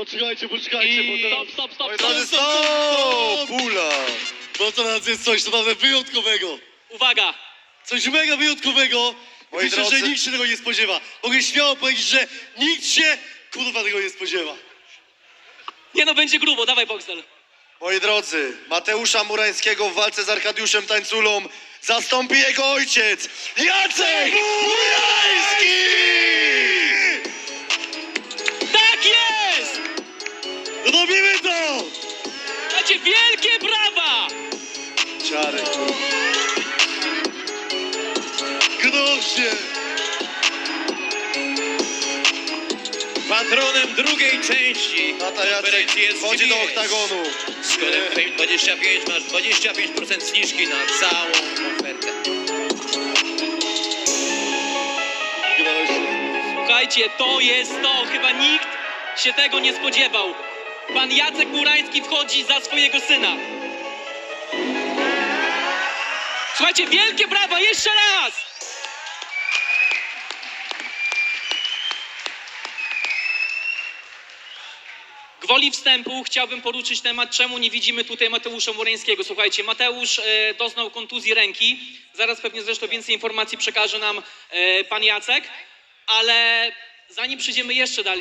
Poczekajcie, poczekajcie, bo teraz... stop, stop, stop, stop, drodzy, stop, stop! Pula! Bo teraz jest coś naprawdę wyjątkowego. Uwaga! Coś mega wyjątkowego. Moi Myślę, drodzy- że nikt się tego nie spodziewa. Mogę śmiało powiedzieć, że nikt się kurwa tego nie spodziewa. Nie no, będzie grubo, dawaj Boxel. Moi drodzy, Mateusza Murańskiego w walce z Arkadiuszem Tańculą zastąpi jego ojciec, Jacek Wielkie brawa! Ciarek. Groźnie! Patronem drugiej części Tata Jacek konferencji jest wchodzi do oktagonu. Z kodem FAME25 masz 25% zniżki na całą ofertę. Groźnie. Słuchajcie, to jest to. Chyba nikt się tego nie spodziewał. Pan Jacek Murański wchodzi za swojego syna. Słuchajcie, wielkie brawa, jeszcze raz! Gwoli wstępu chciałbym poruszyć temat, czemu nie widzimy tutaj Mateusza Murańskiego. Słuchajcie, Mateusz e, doznał kontuzji ręki. Zaraz pewnie zresztą więcej informacji przekaże nam e, pan Jacek. Ale zanim przejdziemy jeszcze dalej,